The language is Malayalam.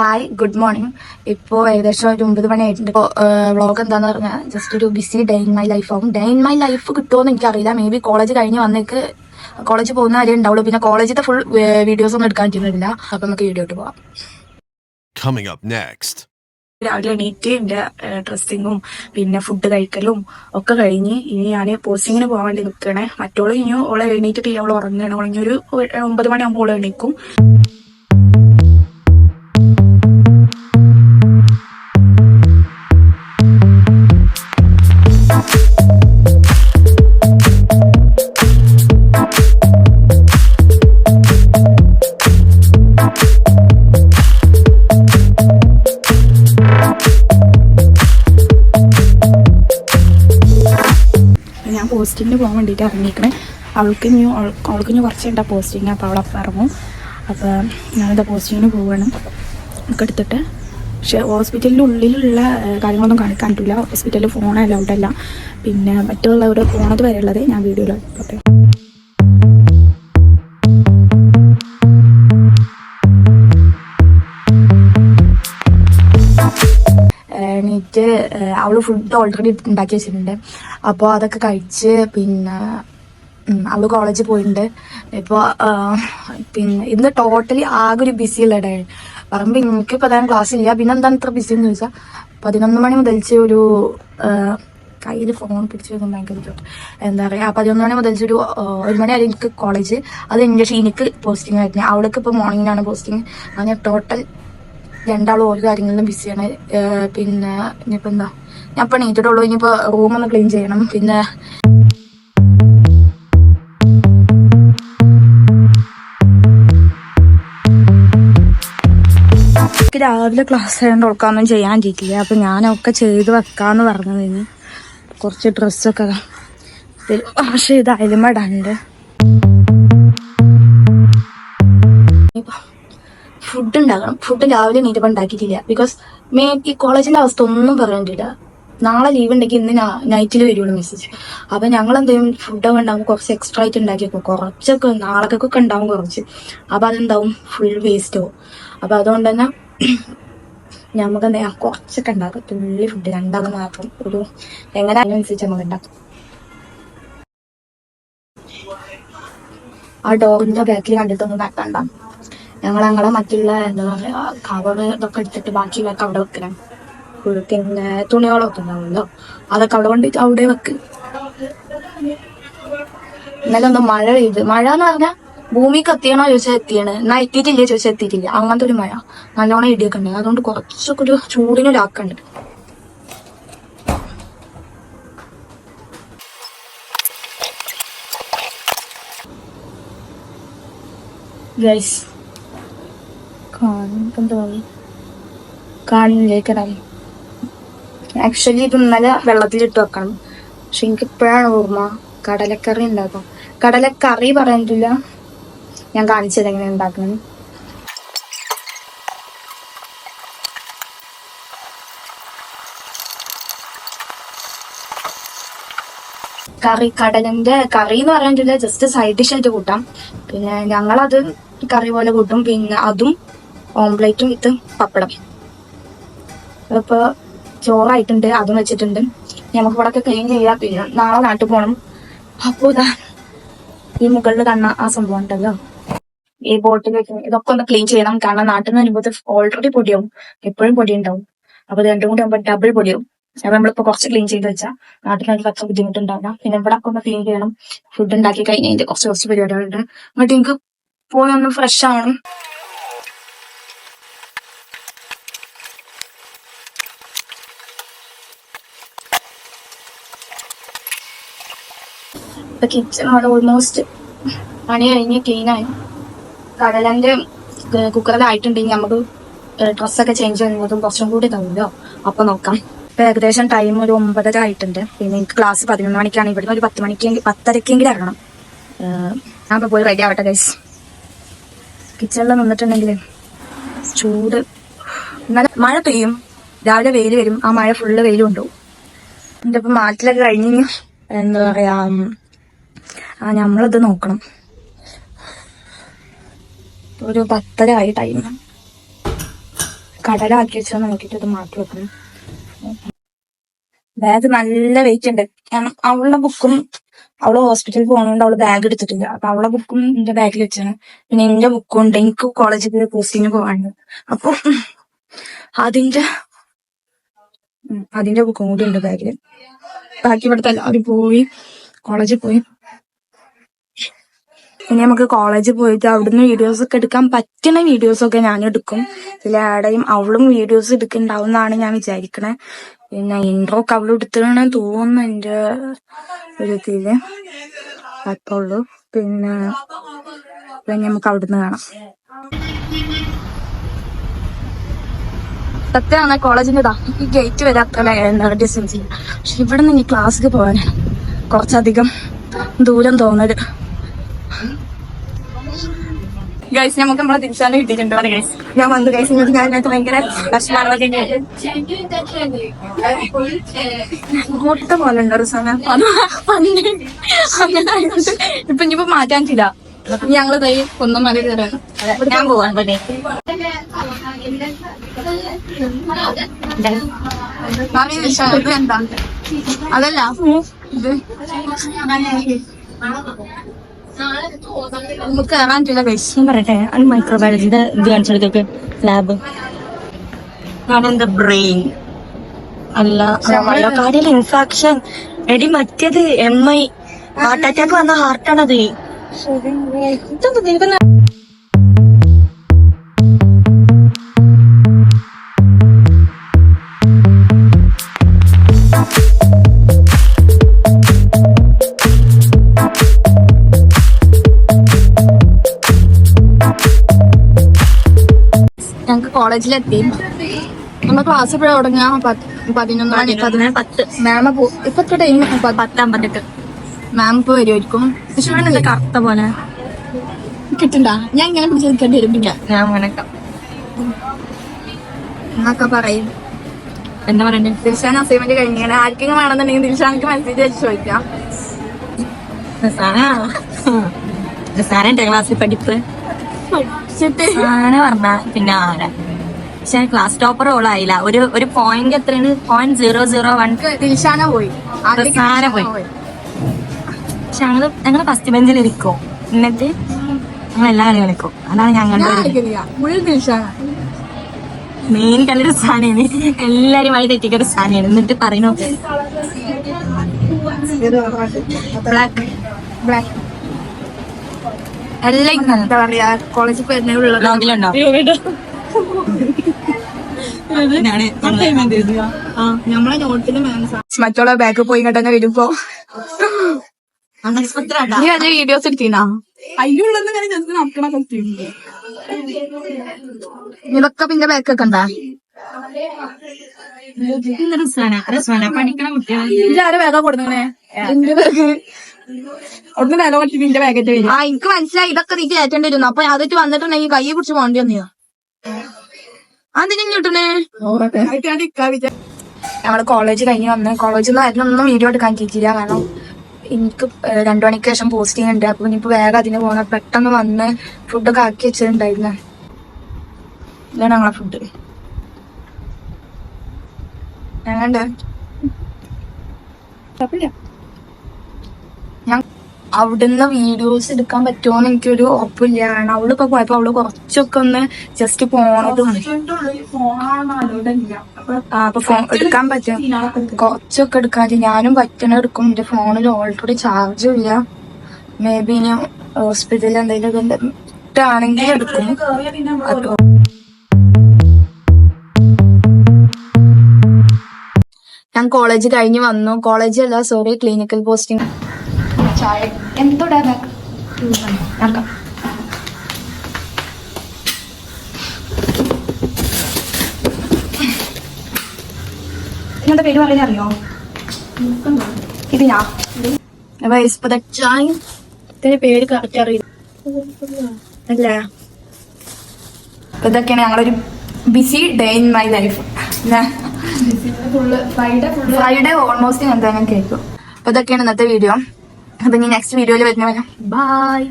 ഹായ് ഗുഡ് മോർണിംഗ് ഇപ്പോൾ ഏകദേശം ഒരു ഒമ്പത് മണി ആയിട്ടുണ്ട് ഇപ്പോൾ വ്ളോഗ് എന്താന്ന് പറഞ്ഞാൽ ജസ്റ്റ് ഒരു busy day in my life ആവും. ഡേ ഇൻ മൈ ലൈഫ് കിട്ടുമോയെന്ന് എനിക്കറിയില്ല. മേ ബി കോളേജ് കഴിഞ്ഞ് വന്നേക്ക് കോളേജ് പോകുന്ന കാര്യം ഉണ്ടാവുള്ളൂ. പിന്നെ കോളേജിലത്തെ ഫുൾ വീഡിയോസ് ഒന്നും എടുക്കാൻ പറ്റുന്നില്ല അപ്പം നമുക്ക് വീഡിയോ ഇട്ട് പോവാം. Up next. രാവിലെ എണീറ്റ് എന്റെ ഡ്രസ്സിങ്ങും പിന്നെ ഫുഡ് കഴിക്കലും ഒക്കെ കഴിഞ്ഞ് ഇനി ഞാൻ പോസ്റ്റിങ്ങിന് പോകാൻ വേണ്ടി നിൽക്കണേ. മറ്റോൾ ഇനിയും ഓളെ എണീറ്റിട്ട് അവൾ ഉറങ്ങണം. ഒരു ഒമ്പത് മണിയാകുമ്പോൾ ഓളെ എണീക്കും. പോസ്റ്റിങ്ങിന് പോകാൻ വേണ്ടിയിട്ട് ഇറങ്ങിയിരിക്കണേ. അവൾക്ക് ഇനി അവൾ- അവൾക്ക് ഇനി കുറച്ച് ഉണ്ടാ പോസ്റ്റിങ് അപ്പോൾ അവളപ്പം ഇറങ്ങും. അപ്പോൾ ഞാനെന്താ പോസ്റ്റിങ്ങിന് പോവുകയാണ് ഒക്കെ എടുത്തിട്ട്. പക്ഷെ ഹോസ്പിറ്റലിന്റെ ഉള്ളിലുള്ള കാര്യങ്ങളൊന്നും കാണിക്കാൻ പറ്റില്ല ഹോസ്പിറ്റലിൽ ഫോൺ അലൗഡ് അല്ല പിന്നെ മറ്റുള്ളവരുടെ ഫോണത് വരെയുള്ളത് ഞാൻ വീഡിയോയിൽ ഏഹ് അവൾ ഫുഡ് ഓൾറെഡി ഉണ്ടാക്കി വെച്ചിട്ടുണ്ട് അപ്പോൾ അതൊക്കെ കഴിച്ച് പിന്നെ അവൾ കോളേജിൽ പോയിട്ടുണ്ട് ഇപ്പോൾ പിന്നെ ഇന്ന് ടോട്ടലി ആകെ ഒരു ബിസി ഉള്ള ഇടയാണ് പറയുമ്പോൾ എനിക്ക് പ്രധാന ക്ലാസ് ഇല്ല. പിന്നെ എന്താണ് ഇത്ര ബിസി എന്ന് ചോദിച്ചാൽ പതിനൊന്ന് മണി മുതൽച്ച് ഒരു കയ്യിൽ ഫോൺ പിടിച്ച് വെക്കുന്ന ഭയങ്കര എന്താ പറയുക പതിനൊന്ന് മണി മുതൽ ഒരു ഒരു മണി വരെ എനിക്ക് കോളേജ് അത് എന്റെ ഷീനിക്ക് പോസ്റ്റിംഗ് ആയിരുന്നു. അവൾക്ക് ഇപ്പോൾ മോർണിംഗിനാണ് പോസ്റ്റിംഗ് അങ്ങനെ ടോട്ടൽ രണ്ടാളും ഓരോ കാര്യങ്ങളിലും ബിസിയാണ് പിന്നെ ഇനിയിപ്പോൾ എന്താ? ഞാൻ ഇപ്പം നീറ്റിട്ടുള്ളൂ റൂം ഒന്ന് ക്ലീൻ ചെയ്യണം. പിന്നെ എനിക്ക് രാവിലെ ക്ലാസ് ചെയ്യേണ്ട ഉൾക്കാന്നും ചെയ്യാൻ പറ്റിയിട്ടില്ല അപ്പം ഞാനൊക്കെ ചെയ്ത് വെക്കാന്ന് പറഞ്ഞതിന് കുറച്ച് ഡ്രസ്സൊക്കെ പക്ഷേ ഇത് അയലുമടാണ്ട് ഫുഡ് ഉണ്ടാക്കണം. ഫുഡ് രാവിലെ നീറ്റപ്പം ഉണ്ടാക്കിയിട്ടില്ല. ബിക്കോസ് മേ ഈ കോളേജിന്റെ അവസ്ഥ ഒന്നും പറഞ്ഞിട്ടില്ല നാളെ ലീവ് ഉണ്ടെങ്കിൽ ഇന്ന് നൈറ്റിൽ വരുള്ളൂ മെസ്സേജ് അപ്പൊ ഞങ്ങൾ എന്തെങ്കിലും ഫുഡൊക്കെ ഉണ്ടാവും കുറച്ച് എക്സ്ട്രാ ആയിട്ട് ഉണ്ടാക്കി വെക്കും കുറച്ചൊക്കെ നാളേക്കൊക്കെ ഉണ്ടാവും കുറച്ച്. അപ്പൊ അതെന്താവും? ഫുൾ വേസ്റ്റ് ആവും. അപ്പൊ അതുകൊണ്ട് തന്നെ നമുക്ക് എന്താ കുറച്ചൊക്കെ ഉണ്ടാക്കും. തുള്ളി ഫുഡ് രണ്ടാമത് മാത്രം ഒരു എങ്ങനെ അതിനനുസരിച്ച് നമുക്ക് ഉണ്ടാക്കും. ആ ഡോറിന്റെ ബാക്കിൽ കണ്ടിട്ടൊന്നും നടക്കണ്ട ഞങ്ങൾ ഞങ്ങളെ മറ്റുള്ള എന്താ പറയാ കവറ് ഇതൊക്കെ എടുത്തിട്ട് ബാക്കിയുള്ളതൊക്കെ അവിടെ വെക്കണം. പിന്നെ തുണികളൊക്കെ ഉണ്ടാവുമല്ലോ അതൊക്കെ അവിടെ കൊണ്ട് അവിടെ വെക്ക്. ഇന്നലെ ഒന്ന് മഴ പെയ്ത് മഴ എന്ന് പറഞ്ഞാൽ ഭൂമിക്ക് എത്തിയണോ ചോദിച്ചാൽ എത്തിയാണ്. എന്നാ എത്തിയിട്ടില്ല ചോദിച്ചാൽ എത്തിയിട്ടില്ല. അങ്ങനത്തെ ഒരു മഴ. നല്ലോണം ഇടിയൊക്കെ ഉണ്ട്. അതുകൊണ്ട് കുറച്ചൊക്കെ ഒരു ചൂടിനൊരാക്കുണ്ട് ഗൈസ് കാണുന്നുണ്ടോ കാണില്ലേക്കടായി ആക്ച്വലി ഇത് ഇന്നലെ വെള്ളത്തിലിട്ട് വെക്കണം. പക്ഷെ എനിക്ക് ഇപ്പോഴാണ് ഓർമ്മ. കടലക്കറി ഉണ്ടാക്കും. കടലക്കറി പറയുന്നില്ല ഞാൻ കാണിച്ചത് എങ്ങനെ ഉണ്ടാക്കുന്നത് കറി കടലിന്റെ കറി എന്ന് പറയുന്നില്ല ജസ്റ്റ് സൈഡ് ഡിഷ് ആയിട്ട് കൂട്ടാം. പിന്നെ ഞങ്ങളത് കറി പോലെ കൂട്ടും. പിന്നെ അതും ഓംപ്ലേറ്റും വിത്ത് പപ്പടം. ഇപ്പോൾ ചോറായിട്ടുണ്ട് അതും വെച്ചിട്ടുണ്ട്. നമുക്ക് ഇവിടെ ക്ലീൻ ചെയ്യാം പിന്നെ നാളെ നാട്ടിൽ പോകണം അപ്പോൾ ഇതാ ഈ മുകളിൽ കണ്ണ ആ സംഭവം ഉണ്ടല്ലോ. ഈ ബോട്ടിൽ വെച്ച് ഇതൊക്കെ ഒന്ന് ക്ലീൻ ചെയ്യണം. കാരണം നാട്ടിൽ നിന്ന് വരുമ്പോൾ ഓൾറെഡി പൊടിയാവും. എപ്പോഴും പൊടി ഉണ്ടാവും അപ്പൊ രണ്ടും കൂടി ആകുമ്പോൾ ഡബിൾ പൊടിയാവും. അപ്പൊ നമ്മളിപ്പോ കുറച്ച് ക്ലീൻ ചെയ്ത് വെച്ചാൽ നാട്ടിലേക്ക് അത്ര ബുദ്ധിമുട്ടുണ്ടാവില്ല. പിന്നെ ഇവിടെ ഒക്കെ ഒന്ന് ക്ലീൻ ചെയ്യണം. ഫുഡ് ഉണ്ടാക്കി കഴിഞ്ഞാൽ കുറച്ച് കുറച്ച് പരിപാടികളുണ്ട്. എന്നിട്ട് നിങ്ങൾക്ക് പോയി ഒന്ന് ഫ്രഷ് ആവണം. ഇപ്പൊ കിച്ചൺ അവിടെ ഓൾമോസ്റ്റ് പണി കഴിഞ്ഞ് ക്ലീൻ ആയി. കടലന്റെ കുക്കറിലായിട്ടുണ്ടെങ്കിൽ നമുക്ക് ഡ്രസ്സൊക്കെ ചേഞ്ച് ചെയ്യുന്നതും കുറച്ചും കൂടി തന്നല്ലോ അപ്പൊ നോക്കാം. ഇപ്പൊ ഏകദേശം ടൈം ഒരു ഒമ്പതര ആയിട്ടുണ്ട്. പിന്നെ എനിക്ക് ക്ലാസ് പതിനൊന്ന് മണിക്കാണ്. ഇവിടുന്ന് ഒരു പത്ത് മണിക്ക് പത്തരക്കെങ്കിലും ഇറങ്ങണം. ഞാൻ ഇപ്പൊ പോയി റെഡി ആവട്ടെ ഗൈസ് കിച്ചണിൽ നിന്നിട്ടുണ്ടെങ്കിൽ ചൂട്. നല്ല മഴ പെയ്യും. രാവിലെ വെയിൽ വരും. ആ മഴ ഫുള്ള് വെയിലും ഉണ്ടാവും. എന്റെ ഇപ്പൊ മാറ്റിലൊക്കെ കഴിഞ്ഞ് എന്താ പറയാ ആ നമ്മളത് നോക്കണം. ഒരു പത്തര ആയി ടൈം കടലാക്കി വെച്ചാൽ നോക്കിയിട്ട് ഇത് മാറ്റി വെക്കണം. ബാഗ് നല്ല വെയിറ്റ് ഉണ്ട്. കാരണം അവളുടെ ബുക്കും അവൾ ഹോസ്പിറ്റലിൽ പോകണോണ്ട് അവൾ ബാഗ് എടുത്തിട്ടില്ല. അപ്പൊ അവളെ ബുക്കും എന്റെ ബാഗിൽ വെച്ചാണ്. പിന്നെ എന്റെ ബുക്കും ഉണ്ട്. എനിക്ക് കോളേജിൽ പോസ്റ്റിന് പോകാനുണ്ട് അപ്പൊ അതിന്റെ അതിന്റെ ബുക്കും കൂടി ഉണ്ട് ബാഗിൽ ബാക്കി ഇവിടുത്തെ എല്ലാവരും പോയി കോളേജിൽ പോയി. ഇനി നമുക്ക് കോളേജിൽ പോയിട്ട് അവിടുന്ന് വീഡിയോസ് ഒക്കെ എടുക്കാൻ പറ്റുന്ന വീഡിയോസ് ഒക്കെ ഞാൻ എടുക്കും. ആടെയും അവളും വീഡിയോസ് എടുക്കുന്നുണ്ടാവുന്നതാണ് ഞാൻ വിചാരിക്കണേ. പിന്നെ ഇൻട്രോ ഒക്കെ അവൾ എടുത്തിട്ടാണ് തോന്നുന്നു എന്റെ ഒരു ഇതിൽ. അത്രേ ഉള്ളൂ. പിന്നെ പിന്നെ നമുക്ക് അവിടുന്ന് കാണാം. സത്യമാണ് കോളേജിന്റെ ഈ ഗേറ്റ് വരെ അത്ര ഡിസ്റ്റൻസ് പക്ഷെ ഇവിടെ നിന്ന് ഇനി ക്ലാസ്സിൽ പോകാൻ കുറച്ചധികം ദൂരം തോന്നൽ. ഗൈസ് നമുക്ക് നമ്മളെ തിരിച്ചാണ് കിട്ടിയിട്ടുണ്ട്. ഗൈസ് ഞാൻ വന്നു ഗൈസ് നിങ്ങൾക്ക് ഞാൻ അതിനകത്ത് ഭയങ്കര വിഷമാണ് മുട്ട പോലെ ഉണ്ട് സമയം അങ്ങനെ ആയതുകൊണ്ട് ഇപ്പൊ ഇനിയിപ്പോ മാറ്റാൻ ചില. ഞങ്ങൾ തൈ കൊന്നും മതി ഞാൻ പോവാൻ പറ്റേ മാമി ഇത് എന്താ? അതല്ല. ഇത് നമുക്ക് കയറാൻ ചില വിഷയം പറയട്ടെ? അത് മൈക്രോബയോളജിയുടെ ഇത് കാണിച്ചെടുത്തൊക്കെ ലാബ് ബ്രെയിൻ. അല്ല കാര്യം ഇൻഫാക്ഷൻ എടി മറ്റേത് എം ഐ ഹാർട്ട് അറ്റാക്ക് വന്ന ഹാർട്ടാണത് ഇതെന്താ കോളേജിലെത്തി. നമ്മുടെ ക്ലാസ് എപ്പോഴാണ് തുടങ്ങുക? പതിനൊന്ന് മണി. പത്ത്. മാമ പോ ഇപ്പൊ എത്ര ടൈം പത്താമ്പത്തെട്ട് മാം ഇപ്പൊ വരുമായിരിക്കും പക്ഷെ ഇവിടെ കറുത്ത പോലെ? കിട്ടണ്ട? ഞാൻ ഇങ്ങനെ പിടിച്ച് നിൽക്കേണ്ടി വരും പിന്നെ. ഞാൻ മനക്കാം എന്നൊക്കെ പറയും. എന്താ പറയണ്ടേ? ദിൽഷാൻ അസൈൻമെന്റ് കഴിഞ്ഞാണ് ആർക്കെങ്കിലും വേണമെന്നുണ്ടെങ്കിൽ ദിൽഷാനക്ക് മെസ്സേജ് അയച്ച് ചോദിക്കാം. സാറ? എന്റെ ക്ലാസ്സിൽ പഠിപ്പ്. പഠിച്ചിട്ട്. പറഞ്ഞ. പിന്നെ ആരാ? പക്ഷെ ക്ലാസ് ടോപ്പർ ഓളായില്ല ഒരു ഒരു പോയിന്റ് എത്രയാണ്? Point zero zero one Dilshana പോയി. സാര പോയി. പക്ഷെ ഞങ്ങൾ ഞങ്ങൾ ഫസ്റ്റ് ബെഞ്ചിൽ ഇരിക്കും എന്നിട്ട് ഞങ്ങൾ എല്ലാവരും കളിക്കും. അതാണ് ഞങ്ങളുടെ മെയിൻ കളിയുടെ സ്ഥാനാണ് എല്ലാരും വഴി തെറ്റിക്കൊരു സ്ഥാനാണ് എന്നിട്ട് ബ്ലാക്ക് ബ്ലാക്ക് എല്ലാം എന്താ പറയാ? കോളേജിൽ പോയി നോട്ടിൽ മറ്റുള്ള ബാക്ക് പോയി ഇങ്ങോട്ട് വരുമ്പോ. നീ വല്ല വീഡിയോസ് എടുത്തീനാ അതിലുള്ളത് ഞാൻ ജസ്റ്റ് നടക്കണ ഇതൊക്കെ പിന്നെ ബാക്ക് ഒക്കെ ഉണ്ടാ? എനിക്ക് മനസ്സിലായി. ഇതൊക്കെ നീ കയറ്റേണ്ടി വരുന്നു. അപ്പൊ അതൊക്കെ വന്നിട്ടുണ്ടെങ്കിൽ കൈ പിടിച്ച് പോകേണ്ടി വന്നിയോ? അതിനും കിട്ടണേ? ഞങ്ങൾ കോളേജ് കഴിഞ്ഞ് വന്ന് കോളേജിൽ നിന്ന് അതിനൊന്നും വീഡിയോ എടുക്കാൻ കിട്ടിയില്ല. കാരണം എനിക്ക് രണ്ടു മണിക്ക് ശേഷം പോസ്റ്റിംഗ് ഉണ്ട്. അപ്പൊ ഇനിയിപ്പോ വേഗം അതിന് പോകണം പെട്ടെന്ന് വന്ന് ഫുഡൊക്കെ ആക്കി വെച്ചിട്ടുണ്ടായിരുന്നു. ഇതാണ് ഞങ്ങളെ ഫുഡ് ഞങ്ങളുണ്ട് ഞാൻ അവിടുന്ന് വീഡിയോസ് എടുക്കാൻ പറ്റുമോന്ന് എനിക്കൊരു ഉറപ്പില്ല. കാരണം അവളിപ്പോ പോയപ്പോ അവൾ കുറച്ചൊക്കെ ഒന്ന് ജസ്റ്റ് പോണതും ആ അപ്പൊ ഫോൺ എടുക്കാൻ പറ്റും. കുറച്ചൊക്കെ എടുക്കാതെ ഞാനും പറ്റണ എടുക്കും. എന്റെ ഫോണിൽ ഓൾറെഡി ചാർജും ഇല്ല. മേ ബി ഇനി ഹോസ്പിറ്റലിൽ എന്തെങ്കിലും ആണെങ്കിൽ എടുക്കും. ഞാൻ കോളേജ് കഴിഞ്ഞ് വന്നു. കോളേജ് അല്ല സോറി ക്ലിനിക്കൽ പോസ്റ്റിംഗ് ചായ. എന്തോടാ നിങ്ങളുടെ പേര് പറയാൻ അറിയോ? ഇതിനാ. ചായ ഇതിന്റെ പേര് കറക്റ്റ് അറിയില്ല. അല്ല? അപ്പൊ ഇതൊക്കെയാണ് ഞങ്ങളൊരു busy day in my life Friday almost ഞാൻ തന്നെ കേൾക്കും അപ്പൊ ഇതൊക്കെയാണ് ഇന്നത്തെ വീഡിയോ അപ്പൊ ഇനി നെക്സ്റ്റ് വീഡിയോയിൽ വരുന്ന വരാം ബൈ